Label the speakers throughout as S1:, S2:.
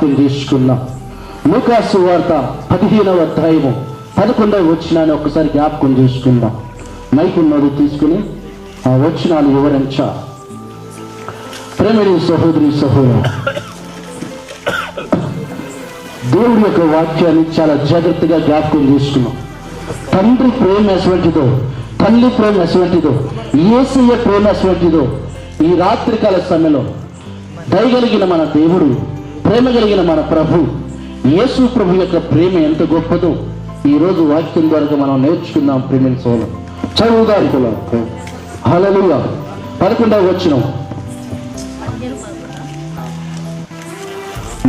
S1: జ్ఞాపకం చేసుకున్నాం లూకాసు వార్త పదిహేనవ అధ్యాయము పదకొండవ వచ్చినాన్ని ఒకసారి జ్ఞాపకం చేసుకుందాం. నైపుణ్యుడు తీసుకుని ఆ వచ్చినాలు వివరించ. ప్రేమిడి సహోదరి సహోదరు దేవుడి యొక్క వాక్యాన్ని చాలా జాగ్రత్తగా జ్ఞాపకం చేసుకున్నాం. తండ్రి ప్రేమ ఎటువంటిదో తల్లి ప్రేమ ఎటువంటిదో ఏసీఏ ప్రేమ ఎటువంటిదో ఈ రాత్రికాల సమయంలో దయగలిగిన మన దేవుడు ప్రేమ కలిగిన మన ప్రభు యేసు ప్రభు యొక్క ప్రేమ ఎంత గొప్పదో ఈ రోజు వాక్యం ద్వారా మనం నేర్చుకుందాం ప్రేమ సోలం చదువుదారి హలలుగా పదకొండవ వచ్చినాం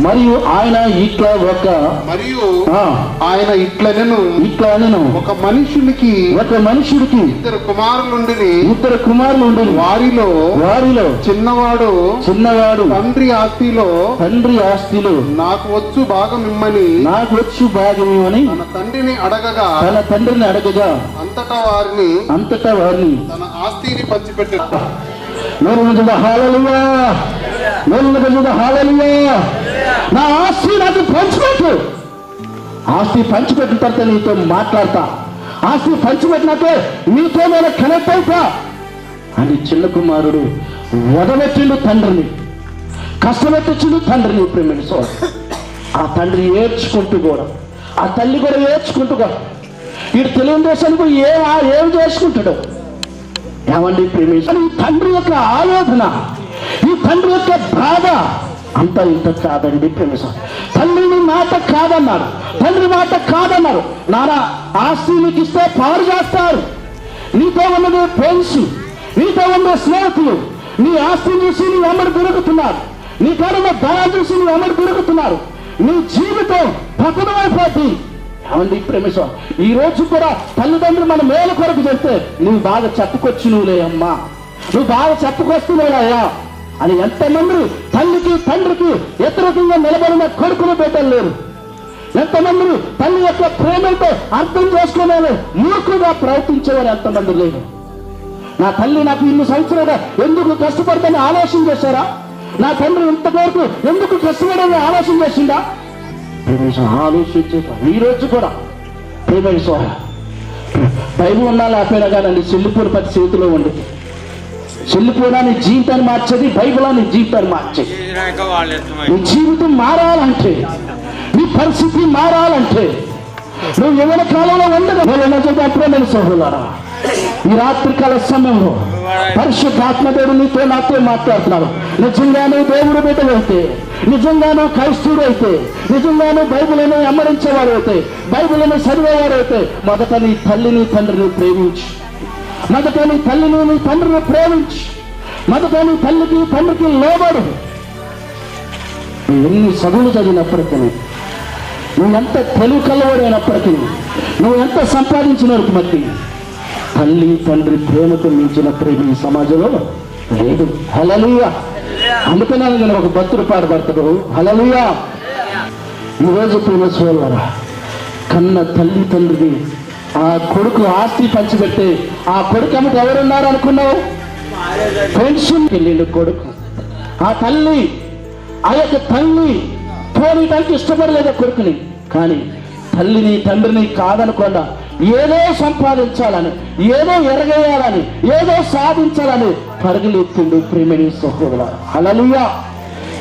S1: మరియు ఆయన ఇట్లా ఒక
S2: మరియు ఆయన ఇట్లనెను
S1: ఇట్లా నేను
S2: ఒక మనుషునికి
S1: ఒక మనుషుడికి
S2: ఇద్దరు కుమారులుండిని
S1: ఇద్దరు కుమారులు
S2: వారిలో
S1: వారిలో
S2: చిన్నవాడు
S1: చిన్నవాడు
S2: తండ్రి ఆస్తిలో
S1: తండ్రి ఆస్తిలో
S2: నాకు వచ్చు భాగం ఇమ్మని
S1: నాకు వచ్చు భాగమేమని
S2: తన తండ్రిని అడగగా
S1: తన తండ్రిని అడగగా
S2: అంతటా వారిని
S1: అంతటా వారిని
S2: తన ఆస్తిని పంచిపెట్టాడు.
S1: నోరు హాలలుయా నోరు మీద హాలలుయా నా ఆస్తి నాకు పంచిపెట్టు. ఆస్తి పంచిపెట్టిన తర్వాత నీతో మాట్లాడతా. ఆస్తి పంచిపెట్టినాకే నీతో నేను కనెక్ట్ అవుతా. అని చిన్న కుమారుడు వదవెట్టిండు తండ్రిని. కష్టమెట్టించిండు తండ్రిని ప్రేమిని సో ఆ తండ్రి ఏడ్చుకుంటూ కూడా ఆ తల్లి కూడా ఏడ్చుకుంటూ కూడా వీడు తెలుగుదేశానికి ఏ ఏం చేసుకుంటాడు? ఏమండి ప్రేమించ ఈ తండ్రి యొక్క ఆలోచన ఈ తండ్రి యొక్క బాధ అంత ఇంత కాదండి ప్రేమిస్తాం తల్లిని మాట కాదన్నారు. తండ్రి మాట కాదన్నారు. నారా ఆస్తి నీకు ఇస్తే పాడు చేస్తారు. నీతో ఉన్నది ఫ్రెండ్స్ నీతో ఉన్న స్నేహితులు నీ ఆస్తిని చూసి నీ అమ్మడు దొరుకుతున్నారు. నీ కాడున్న ధనాన్ని చూసి నీ అమ్మడు దొరుకుతున్నారు. నీ జీవితం పతనమైపోతుంది ఏమండి ప్రేమేశ్వర ఈ రోజు కూడా తల్లిదండ్రులు మన మేలు కొరకు చెప్తే నువ్వు బాగా చెప్పుకొచ్చు నువ్వులే అమ్మా నువ్వు బాగా చెప్పుకొస్తున్నాయా అని ఎంతమంది తల్లికి తండ్రికి వ్యతిరేకంగా నిలబడిన కొడుకులు బిడ్డలు లేరు. ఎంతమంది తల్లి యొక్క ప్రేమతో అర్థం చేసుకోలేరు మూర్ఖుగా ప్రయత్నించేవారు ఎంతమంది లేరు. నా తల్లి నాకు ఇన్ని సంవత్సరాలు ఎందుకు కష్టపడతాని ఆలోచన చేశారా? నా తండ్రి ఇంతవరకు ఎందుకు కష్టపడని ఆలోచన చేసిందా? ప్రేమేశ్వర ఆలోచించే ఈ రోజు కూడా. ప్రేమేశ్వర బైబుల్ ఉన్నా లేకపోయినా కానీ చెల్లిపూరు పది చేతిలో ఉంది చెల్లిపోయినా నీ జీవితాన్ని మార్చేది బైబిల్ నీ జీవితాన్ని మార్చేది. నీ జీవితం మారాలంటే నీ పరిస్థితి మారాలంటే నువ్వు ఏమైనా కాలంలో ఉండదు అప్పుడే సహోదరా. ఈ రాత్రి కాల సమయంలో పరిశుద్ధాత్మ దేవుడు నీతో నాతో మాట్లాడుతున్నాడు. నువ్వు దేవుడు బిడ్డవైతే నిజంగా నువ్వు క్రైస్తవుడు అయితే నిజంగా నువ్వు బైబిల్ని అమరించేవాడు అయితే బైబిల్ని చదివేవాడు అయితే మొదట నీ తల్లిని తండ్రిని ప్రేమించు. మొదట నీ తల్లిని నీ తండ్రిని ప్రేమించు. మొదట నీ తల్లికి తండ్రికి లోబడు. నువ్వు ఎన్ని చదువులు చదివినప్పటికీ నువ్వు ఎంత తెలుగు కలవాడైనప్పటికీ నువ్వు ఎంత సంపాదించిన మట్టి తల్లి తండ్రి ప్రేమతో మించిన ప్రేమ ఈ సమాజంలో లేదు. హలలుయా అందుకనే నేను ఒక భక్తుడు పాడబడతాడు హలలుయా ఈరోజు ప్రేమ సోదరా కన్న తల్లి తండ్రిని ఆ కొడుకు ఆస్తి పంచిపెట్టే ఆ కొడుకు అమ్మట ఎవరున్నారు అనుకున్నావు? పెన్షన్ వెళ్ళిండు కొడుకు. ఆ తల్లి ఆ యొక్క తల్లి పోనీయడానికి ఇష్టపడలేదు కొడుకుని? కానీ తల్లిని తండ్రిని కాదనకుండా ఏదో సంపాదించాలని ఏదో ఎరగేయాలని ఏదో సాధించాలని పరుగులెత్తిండు ప్రేమని సహోదర అలలుయా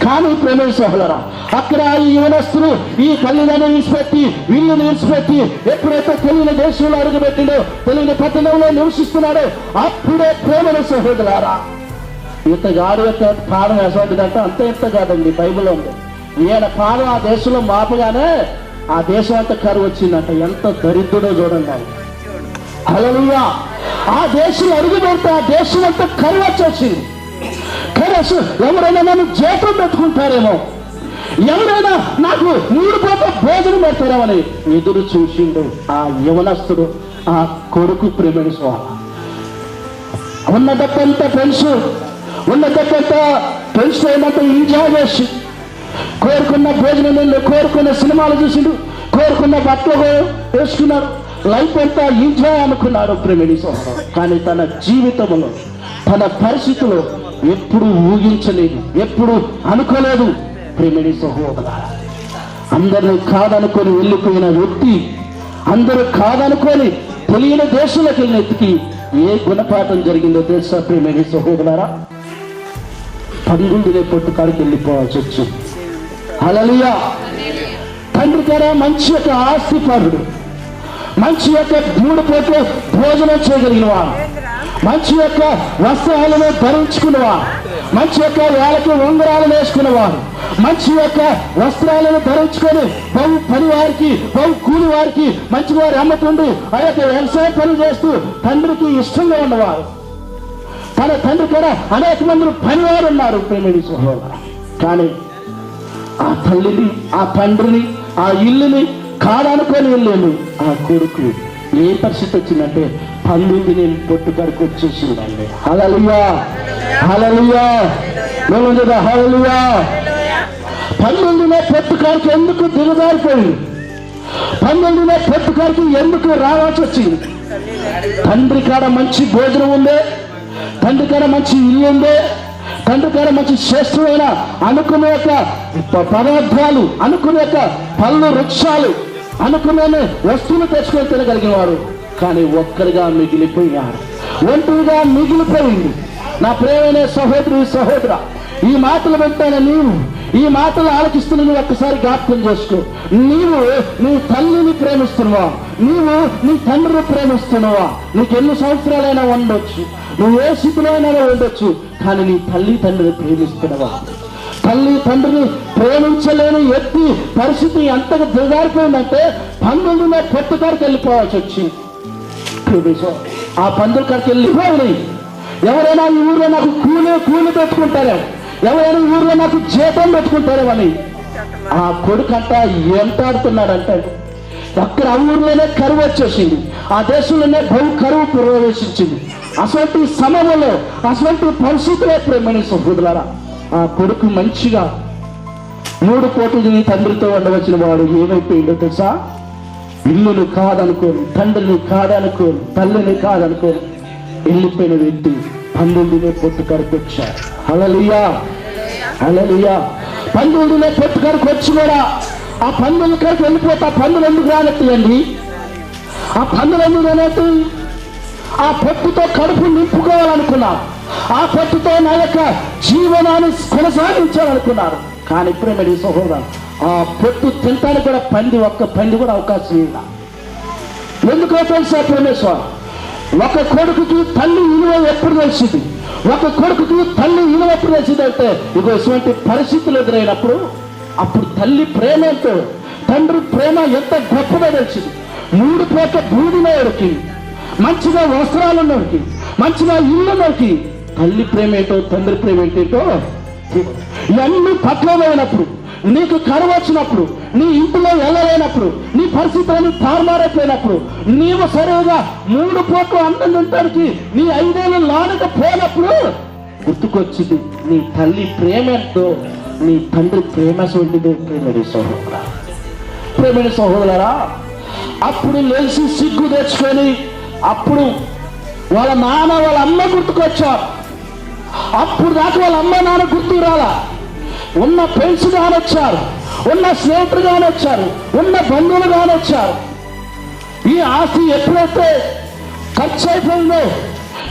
S1: కానీ ప్రేమ సహోదరా అక్కడ ఈ యువనస్తులు ఈ తల్లిదండ్రులు విడిచిపెట్టి వీళ్ళు విడిచిపెట్టి ఎప్పుడైతే తెలియని దేశంలో అడుగుపెట్టిండో తెలియని పట్టణంలో నివసిస్తున్నాడో అప్పుడే ప్రేమను సహోదరారా ఇతగాడు యొక్క పాదం ఎటువంటిదంటే అంత ఎంత కాదండి బైబిల్లో ఉంది. ఈయన పాదం ఆ దేశంలో మాపగానే ఆ దేశం అంతా కరువు వచ్చిందంట ఎంత దరిద్రుడో చూడండి ఆయన. ఆ దేశంలో అడుగు పెడితే ఆ దేశం అంతా కరువు వచ్చేసింది. కరసు ఎవరైనా నన్ను జీతం పెట్టుకుంటారేమో? ఎవరైనా నాకు మూడు పూట భోజనం పెడతారేమని ఎదురు చూసిండు ఆ యవనస్తుడు ఆ కొడుకు ప్రేమని స్వామి. ఉన్న డబ్బంతా ఫ్రెండ్స్ ఉన్న డబ్బంతా ఫ్రెండ్స్ ఏమంతా ఎంజాయ్ చేసి కోరుకున్న భోజనం తిండు, కోరుకున్న సినిమాలు చూసిండు కోరుకున్న బట్టలు వేసుకున్నారు లైఫ్ అంతా ఎంజాయ్ అనుకున్నారు ప్రేమిణి సోదరు కానీ తన జీవితంలో తన పరిస్థితిలో ఎప్పుడు ఊహించలేదు ఎప్పుడు అనుకోలేదు. ప్రేమిడి సహోదరా అందరిని కాదనుకొని వెళ్ళిపోయిన వ్యక్తి అందరూ కాదనుకొని తెలియని దేశంలోకి వెళ్ళిన ఏ గుణపాఠం జరిగిందో తెలుసా ప్రేమిడి సహోదరారా పండుగనే పొట్టుకాడికి వెళ్ళిపోవాల్సి వచ్చింది. అలలియా తండ్రి గారా మంచి యొక్క ఆస్తిపరుడు మంచి యొక్క మూడు పూట భోజనం చేయగలిగిన వాడు. మంచి యొక్క వస్త్రాలను ధరించుకున్నవా మంచి యొక్క వేళకి ఉంగరాలు వేసుకునేవారు మంచి యొక్క వస్త్రాలను ధరించుకొని బహు పని వారికి బహు కూలి వారికి మంచి వారి అమ్మతుండి ఆ యొక్క వ్యవసాయ పని చేస్తూ తండ్రికి ఇష్టంగా ఉన్నవారు తన తండ్రి కూడా అనేక మంది పనివారు ఉన్నారు ప్రేమిణి సహోదరు కానీ ఆ తల్లిని ఆ తండ్రిని ఆ ఇల్లుని కాడనుకొని వెళ్ళాను ఆ కొడుకు ఏ పరిస్థితి వచ్చిందంటే పండుగ నేను పొట్టుకాడికి వచ్చేసిందండి. హలలుయా హలలుయా మేము హలలుయా పొట్టు పొట్టుకాడికి ఎందుకు దిగజారిపోయింది? పండుగనే పొట్టుకాడికి ఎందుకు రావాల్సి వచ్చింది? తండ్రి కాడ మంచి భోజనం ఉందే తండ్రి కాడ మంచి ఇల్లు ఉందే తండ్రి కాడ మంచి శ్రేష్టమైన అనుకునే యొక్క పదార్థాలు అనుకునే యొక్క పళ్ళు వృక్షాలు అనుకునే వస్తువులు తెచ్చుకొని తినగలిగిన వాడు కానీ ఒక్కరిగా మిగిలిపోయాడు ఒంటరిగా మిగిలిపోయింది. నా ప్రేమైన సహోదరు సహోదర ఈ మాటలు వింటాను నీవు ఈ మాటలు ఆలోచిస్తున్న నువ్వు ఒక్కసారి జ్ఞాపకం చేసుకో. నీవు నీ తల్లిని ప్రేమిస్తున్నావా? నీవు నీ తండ్రిని ప్రేమిస్తున్నావా? నీకు ఎన్ని సంవత్సరాలైనా ఉండొచ్చు. నువ్వు ఏ స్థితిలో అయినా ఉండొచ్చు కానీ నీ తల్లి తండ్రిని ప్రేమిస్తున్నావా? తల్లి తండ్రిని ప్రేమించలేని వ్యక్తి పరిస్థితి ఎంతగా దిగారిపోయిందంటే పంతొమ్మిదిలో పొట్టుకాడికి వెళ్ళిపోవాల్సి వచ్చింది. ప్రేమించు. ఆ పందుల కాడికి వెళ్ళిపోయి ఎవరైనా ఈ ఊర్లో నాకు కూలి కూలి పెట్టుకుంటారే. ఎవరైనా ఊర్లో నాకు జీతం పెట్టుకుంటారే అని. ఆ కొడుకంట అంట ఎంటాడుతున్నాడంటే అక్కడ ఆ ఊర్లోనే కరువు వచ్చేసింది. ఆ దేశంలోనే బహు కరువు ప్రవేశించింది. అటువంటి సమయంలో అటువంటి పరిస్థితులే ప్రేమని సహోదరులారా ఆ కొడుకు మంచిగా మూడు కోట్లు తండ్రితో ఉండవచ్చిన వాడు ఏమైపోయిందో తెలుసా? ఇల్లును కాదనుకోని తండ్రిని కాదనుకోని తల్లిని కాదనుకోరు వెళ్ళిపోయిన వ్యక్తి పండుగనే పొట్టు కడుపు అలలియా అలలియా పండుగనే పొట్టు కడుపు కూడా. ఆ పందుల కడుపు వెళ్ళిపోతే ఆ పందులు ఎందుకు రానట్టు ఆ పందులు ఎందుకు రానట్టు ఆ పొట్టుతో కడుపు నింపుకోవాలనుకున్నా ఆ పొట్టుతో నా యొక్క జీవనాన్ని కొనసాగించాలనుకున్నారు. కానీ ప్రేమడి సహోదరు ఆ పొట్టు తింటానికి కూడా పంది ఒక్క పంది కూడా అవకాశం ఇలా ఎందుకో తెలుసా పరమేశ్వర? ఒక కొడుకుకి తల్లి విలువ ఎప్పుడు తెలిసింది? ఒక కొడుకుకి తల్లి విలువ ఎప్పుడు తెలిసింది అంటే ఇగో ఇటువంటి పరిస్థితులు ఎదురైనప్పుడు అప్పుడు తల్లి ప్రేమ ఎంతో. తండ్రి ప్రేమ ఎంత గొప్పగా తెలిసింది. మూడు పేట భూమి ఉడికింది మంచిగా వస్త్రాలు నరికి మంచిగా ఇల్లు నరికి తల్లి ప్రేమ ఏంటో తండ్రి ప్రేమ ఏంటేటో ఇవన్నీ పక్కన అయినప్పుడు నీకు కరువు వచ్చినప్పుడు నీ ఇంటిలో వెళ్ళలేనప్పుడు నీ పరిస్థితులను తారుమారైపోయినప్పుడు నీవు సరిగా మూడు పూట్లు అన్నం తింటానికి నీ ఐదేళ్ళు లానక పోయినప్పుడు గుర్తుకొచ్చింది నీ తల్లి ప్రేమ ఎంతో నీ తండ్రి ప్రేమ సొంటిదో ప్రేమడి సహోదరా. ప్రేమడి సహోదరా అప్పుడు లేచి సిగ్గు తెచ్చుకొని అప్పుడు వాళ్ళ నాన్న వాళ్ళ అమ్మ గుర్తుకొచ్చారు. అప్పుడు దాకా వాళ్ళ అమ్మ నాన్న గుర్తు రాలా. ఉన్న ఫ్రెండ్స్ కానొచ్చారు ఉన్న స్నేహితులు కానొచ్చారు ఉన్న బంధువులు కానొచ్చారు ఈ ఆస్తి ఎప్పుడైతే ఖర్చు అయిపోయిందో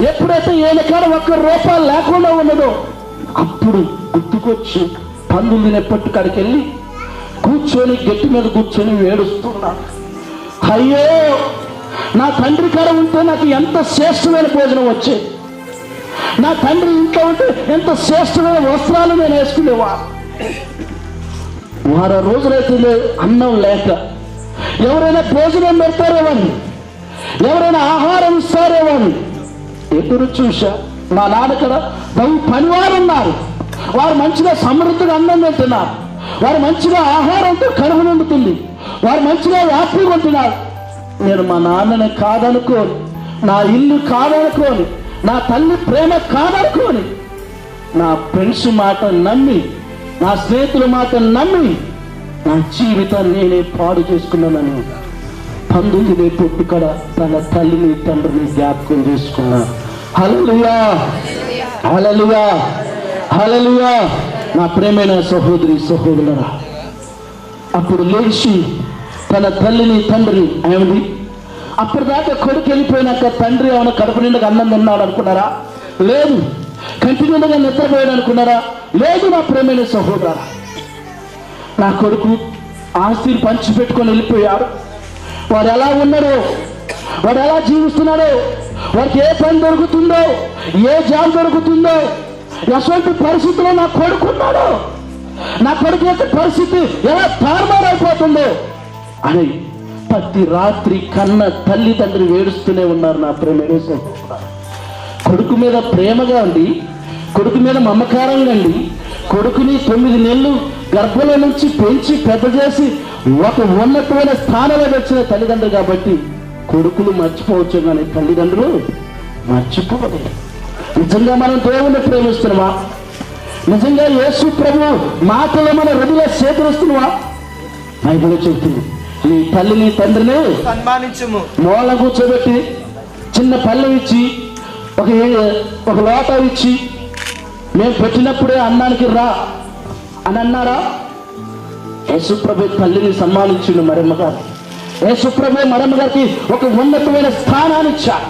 S1: ఎప్పుడైతే ఏనకాడ ఒక్క రూపాయలు లేకుండా ఉన్నదో అప్పుడు గుర్తుకొచ్చి పందులు తినేపట్టు కాడికి వెళ్ళి కూర్చొని గట్టి మీద కూర్చొని ఏడుస్తున్నాడు అయ్యో నా తండ్రి కాడ ఉంటే నాకు ఎంత శ్రేష్టమైన భోజనం వచ్చేది. నా తండ్రి ఇంట్లో ఉంటే ఎంత శ్రేష్టమైన వస్త్రాలు నేను వేసుకునేవా? వారం రోజులైతే అన్నం లేక. ఎవరైనా భోజనం పెడతారేవాడిని ఎవరైనా ఆహారం ఇస్తారేవాడిని ఎదురు చూసా మా నాన్న కదా బహు పనివారు ఉన్నారు వారు మంచిగా సమృద్ధిగా అన్నం తింటున్నారు. వారు మంచిగా ఆహారంతో కడుపు నిండుతుంది. వారు మంచిగా వ్యాప్తి కొంటున్నారు నేను మా నాన్నని కాదనుకోను. నా ఇల్లు కాదనుకోను. నా తల్లి ప్రేమ కాదనుకోని నా ఫ్రెండ్స్ మాట నమ్మి నా స్నేహితుల మాట నమ్మి నా జీవితాన్ని నేనే పాడు చేసుకున్నానని పందుని పుట్టుకడ తన తల్లిని తండ్రిని జ్ఞాపకం చేసుకున్నా. హలలుగా హలలుగా హలలుగా నా ప్రేమైన సహోదరి సహోదరు అప్పుడు లేచి తన తల్లిని తండ్రిని ఆయన అప్పటిదాకా కొడుకు వెళ్ళిపోయినాక తండ్రి ఏమైనా కడుపు నిండుగా అన్నం తిన్నాడు అనుకున్నారా? లేదు. కంటి నిండుగా నిద్రపోయాడు అనుకున్నారా? లేదు నా ప్రేమైన సహోదరా. నా కొడుకు ఆస్తిని పంచిపెట్టుకొని వెళ్ళిపోయారు వెళ్ళిపోయాడు. వాడు ఎలా ఉన్నాడో వాడు ఎలా జీవిస్తున్నాడో వాడికి ఏ పని దొరుకుతుందో ఏ జాబ్ దొరుకుతుందో ఎటువంటి పరిస్థితిలో నా కొడుకున్నాడో నా కొడుకు యొక్క పరిస్థితి ఎలా తారుమారైపోతుందో అని ప్రతి రాత్రి కన్న తల్లి తండ్రి వేడుస్తూనే ఉన్నారు నా ప్రేమ కొడుకు మీద ప్రేమగా ఉండి కొడుకు మీద మమకారంగా అండి కొడుకుని తొమ్మిది నెలలు గర్భంలో నుంచి పెంచి పెద్ద చేసి ఒక ఉన్నతమైన స్థానంలో వచ్చిన తల్లిదండ్రులు కాబట్టి కొడుకులు మర్చిపోవచ్చు కానీ తల్లిదండ్రులు మర్చిపోవదు నిజంగా మనం దేవుణ్ణి ప్రేమిస్తున్నామా? నిజంగా యేసు ప్రభు మాటలు మన హృదయ సేకరిస్తున్నావా బైబిల్ చెబుతుంది నీ తల్లిని తండ్రిని
S3: సన్మానించుము.
S1: మూల కూర్చోబెట్టి చిన్న పళ్ళెం ఇచ్చి ఒక ఒక లోట ఇచ్చి మేము పెట్టినప్పుడే అన్నానికి రా అని అన్నారా? యేసుప్రభు తల్లిని సన్మానించిండు మరమ్మ గారు. యేసుప్రభు మరమ్మ గారికి ఒక ఉన్నతమైన స్థానాన్ని ఇచ్చాడు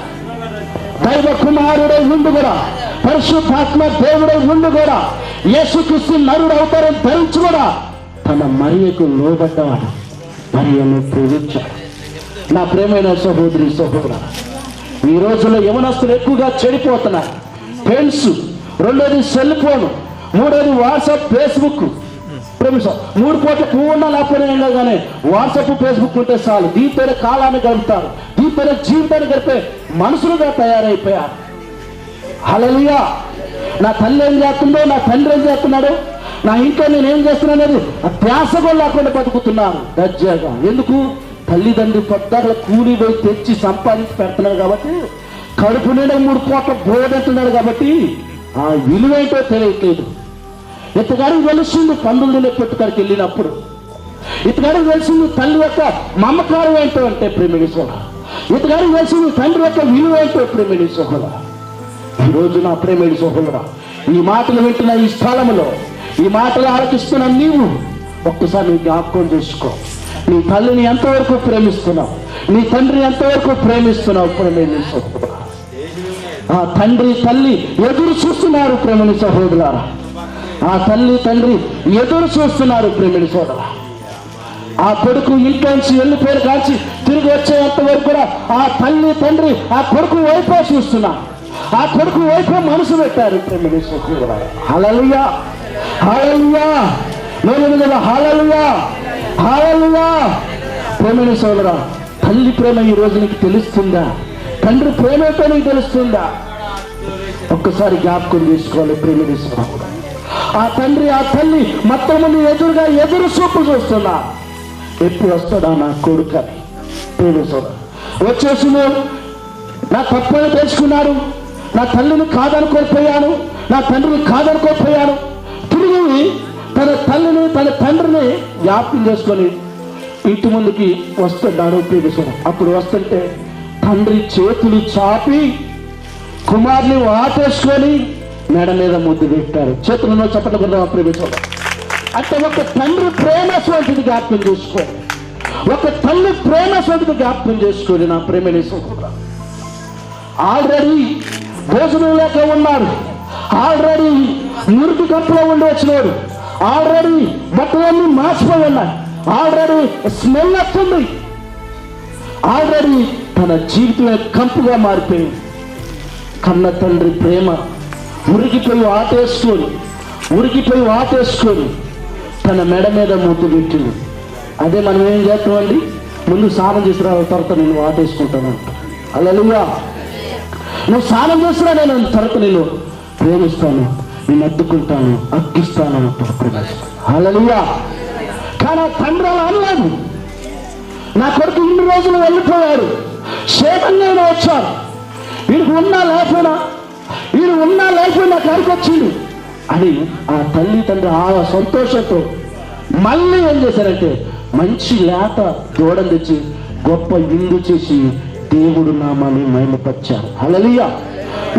S1: దైవ కుమారుడై ఉండు కూడా పరిశుద్ధాత్మ దేవుడై ఉండు కూడా యేసుక్రీస్తు నరుడు అవతారం ధరించి కూడా తన మరియకు లోబడ్డవాడు. మరియను ప్రేమించాడు నా ప్రేమైన సహోదరి సహోదర ఈ రోజుల్లో యవనస్తులు ఎక్కువగా చెడిపోతున్నారు. ఫ్రెండ్స్ రెండోది సెల్ ఫోన్ మూడోది వాట్సాప్ ఫేస్బుక్ ప్రేమిస్తాం మూడు కోట్ల పువ్వు ఉన్నా లేకపోయినా కానీ వాట్సాప్ ఫేస్బుక్ ఉంటే చాలు. దీనిపైన కాలాన్ని గడుపుతారు. దీనిపైన జీవితాన్ని గడిపే మనుషులుగా తయారైపోయారు. అలలియా నా తల్లి ఏం చేస్తుందో నా తండ్రి ఏం చేస్తున్నాడు? నా ఇంట్లో నేను ఏం చేస్తున్నా అనేది ఆ ధ్యాస లేకుండా బతుకుతున్నారు. దర్జాగా. ఎందుకు? తల్లిదండ్రి పొద్దాక కూలి పోయి తెచ్చి సంపాదించి పెడుతున్నారు కాబట్టి కడుపు నిండా మూడు కోట్ల బోధంటున్నాడు కాబట్టి ఆ విలువేంటో తెలియట్లేదు. ఇతగాడికి తెలుస్తుంది పందులు తినే పెట్టుకాడికి వెళ్ళినప్పుడు. ఇతగాడికి తెలిసింది తల్లి యొక్క మమకారం ఏంటో అంటే ప్రేమిడి సోహ. ఇతగాడికి తెలిసింది తండ్రి యొక్క విలువ ఏంటో ప్రేమిడి సోహల. ఈ నా ప్రేమిడి సోహలరా ఈ మాటలు వింటున్న ఈ స్థలములో ఈ మాటలు ఆలకిస్తున్న నీవు ఒక్కసారి నువ్వు జ్ఞాపకం చేసుకో. నీ తల్లిని ఎంతవరకు ప్రేమిస్తున్నావు? నీ తండ్రిని ఎంతవరకు ప్రేమిస్తున్నావు? ప్రేమిడి ఆ తండ్రి తల్లి ఎదురు చూస్తున్నారు ప్రేమని సహోదరులారా. ఆ తల్లి తండ్రి ఎదురు చూస్తున్నారు ప్రేమిని సోదరా ఆ కొడుకు ఇంట్లో ఇంట్లోంచి పేరు కాల్చి తిరిగి వచ్చేంత వరకు కూడా ఆ తల్లి తండ్రి ఆ కొడుకు వైపే చూస్తున్నారు. ఆ కొడుకు వైపే మనసు పెట్టారు ప్రేమిని సహోదరులారా హలలుయా హలలుయా. నేను కదా హలలుయా. సోదరా తల్లి ప్రేమ ఈ రోజు నీకు తెలుస్తుందా? తండ్రి ప్రేమతో నీకు తెలుస్తుందా? ఒక్కసారి జ్ఞాపకం చేసుకోవాలి ప్రేమిడి స్వరూపుడు. ఆ తండ్రి ఆ తల్లి మొత్తం ముందు ఎదురుగా ఎదురు చూపు చూస్తున్నా ఎప్పుడు వస్తాడా నా కొడుకు? అని ప్రేమి సోదరు నా తప్పని తెలుసుకున్నాడు నా తల్లిని కాదనుకోకపోయాను. నా తండ్రిని కాదనుకోకపోయాను. తన తల్లిని తన తండ్రిని జ్ఞాపకం చేసుకొని ఇంటి ముందుకి వస్తున్నాడు ప్రేమి అప్పుడు వస్తుంటే తండ్రి చేతులు చాపి కుమార్ని వాటేసుకొని మెడ మీద ముద్దు పెట్టారు. చేతులను చప్పట్లు కదా ప్రేమించారు అంటే ఒక తండ్రి ప్రేమ స్వంతిని జ్ఞాపకం చేసుకో. ఒక తల్లి ప్రేమ స్వంతిని జ్ఞాపకం చేసుకోండి నా ప్రేమని ఆల్రెడీ భోజనం లేక ఉన్నాడు ఆల్రెడీ మురికి కప్పులో ఉండి వచ్చినాడు. ఆల్రెడీ బట్టలన్నీ మార్చిపోయి ఉన్నాయి. ఆల్రెడీ స్మెల్ వస్తుంది. ఆల్రెడీ తన జీవితంలో కంపుగా మారిపోయింది. కన్న తండ్రి ప్రేమ ఉరికిపోయి ఆటేసుకొని ఉరికిపోయి ఆటేసుకొని తన మెడ మీద ముద్దు పెట్టింది. అదే మనం ఏం చేస్తామండి ముందు స్నానం చేసిన తర్వాత నేను ఆటేసుకుంటాను అలా నువ్వు స్నానం చేసినా నేను తర్వాత నేను ప్రేమిస్తాను. నేను అద్దుకుంటాను అగ్గిస్తాను అలలుగా కానీ తండ్రి అలా అనలేదు. నా కొడుకు ఇన్ని రోజులు వెళ్ళిపోయాడు. క్షేమంగా వచ్చాను. వీడికి ఉన్నా లేకపోయినా వీడు ఉన్నా లేకపోయినా కాడికి వచ్చిండు. అని ఆ తల్లి తండ్రి ఆ సంతోషంతో మళ్ళీ ఏం చేశారంటే మంచి లేత దూడలు తెచ్చి గొప్ప విందు చేసి దేవుడు నామాన్ని మైమపరిచారు హల్లెలూయా.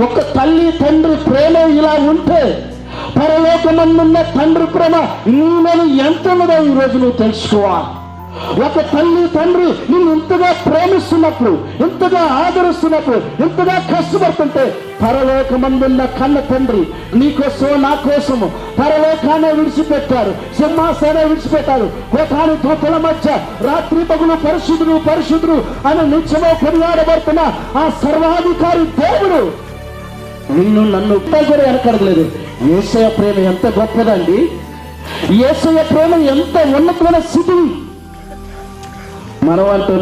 S1: ఒక తల్లి తండ్రి ప్రేమ ఇలా ఉంటే పరలోకమందున్న తండ్రి ప్రేమ నీలో ఎంత ఉన్నదో ఈ నువ్వు తెలుసుకోవాలి. ఒక తల్లి తండ్రి నిన్ను ఇంతగా ప్రేమిస్తున్నప్పుడు ఇంతగా ఆదరిస్తున్నప్పుడు ఇంతగా కష్టపడుతుంటే పరలోకమందున్న కన్న తండ్రి నీకోసం నా కోసము పరలోకాన్ని విడిచిపెట్టారు సింహాసనే విడిచిపెట్టారు కోటాను దూతల మధ్య రాత్రి పగులు పరిశుద్ధుడు పరిశుద్ధుడు అని నిత్యమో కొనియాడబడుతున్న ఆ సర్వాధికారి దేవుడు. నిన్ను నన్ను కూడా వెనకడలేదు ఏసయ ప్రేమ ఎంత గొప్పదండి. ఏసయ ప్రేమ ఎంత ఉన్నతమైన స్థితి. మనం అంటే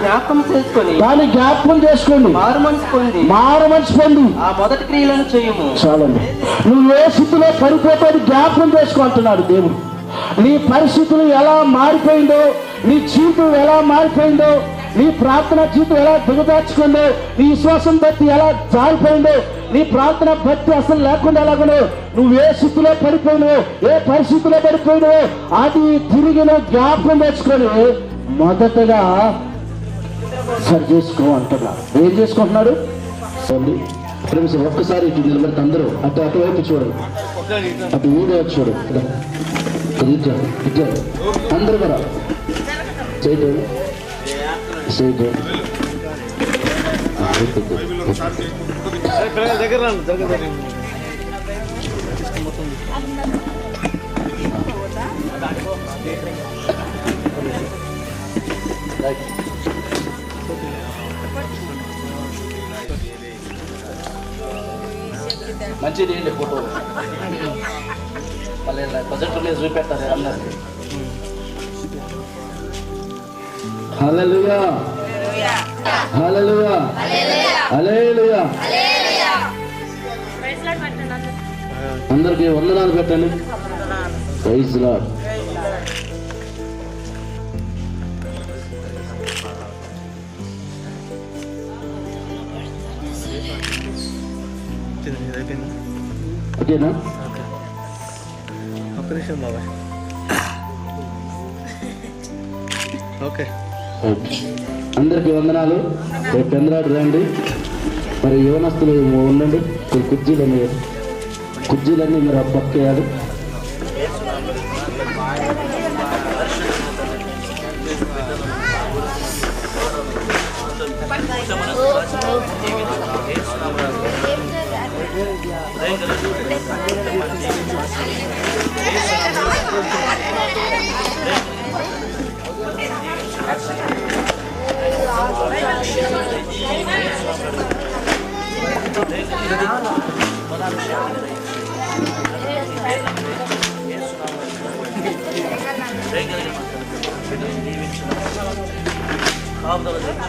S3: జ్ఞాపకం చేసుకొని
S1: దాన్ని జ్ఞాపకం చేసుకోండి.
S3: మారు మనసు పొంది.
S1: మారు పొంది.
S3: ఆ మొదటి క్రియలను చేయము.
S1: చాలండి. నువ్వు ఏ స్థితిలో పడిపోతే జ్ఞాపకం చేసుకో అంటున్నాడు దేవుడు. నీ పరిస్థితులు ఎలా మారిపోయిందో నీ జీవితం ఎలా మారిపోయిందో నీ ప్రార్థన జీవితం ఎలా దిగదార్చుకుందో నీ విశ్వాసం బట్టి ఎలా జారిపోయిందో నీ ప్రార్థన భక్తి అసలు లేకుండా ఎలాగనో నువ్వు ఏ స్థితిలో పడిపోయినావో ఏ పరిస్థితిలో పడిపోయినావో అది తిరిగి నువ్వు జ్ఞాపకం తెచ్చుకొని మొదటగా సరి చేసుకో అంటున్నాడు ఏం చేసుకుంటున్నాడు? సరే ఒక్కసారి ఇటు నిలబెడితే అందరూ అటు అటువైపు చూడండి. అటు వీడియో చూడు ఇటు. ఇటు ఇటు, అందరూ కూడా. చేయటం చేయటం దగ్గర మంచిది ఏంటి ఫోటో. మళ్ళీ బజెట్ లేదు చూపెట్టాలి అందరికి హల్లెలూయా. హల్లెలూయా. హల్లెలూయా. అందరికి వందనాలు పెట్టండి. ప్రైజ్ ఓకేనా?
S4: ఓకే.
S1: అందరికీ వందనాలు. రేపు చంద్రాడు రండి. మరి యువనస్తులు ఉండండి. కుర్చీలు ఉన్నాయి కుర్చీలన్నీ మీరు
S4: Kavgalı demiş.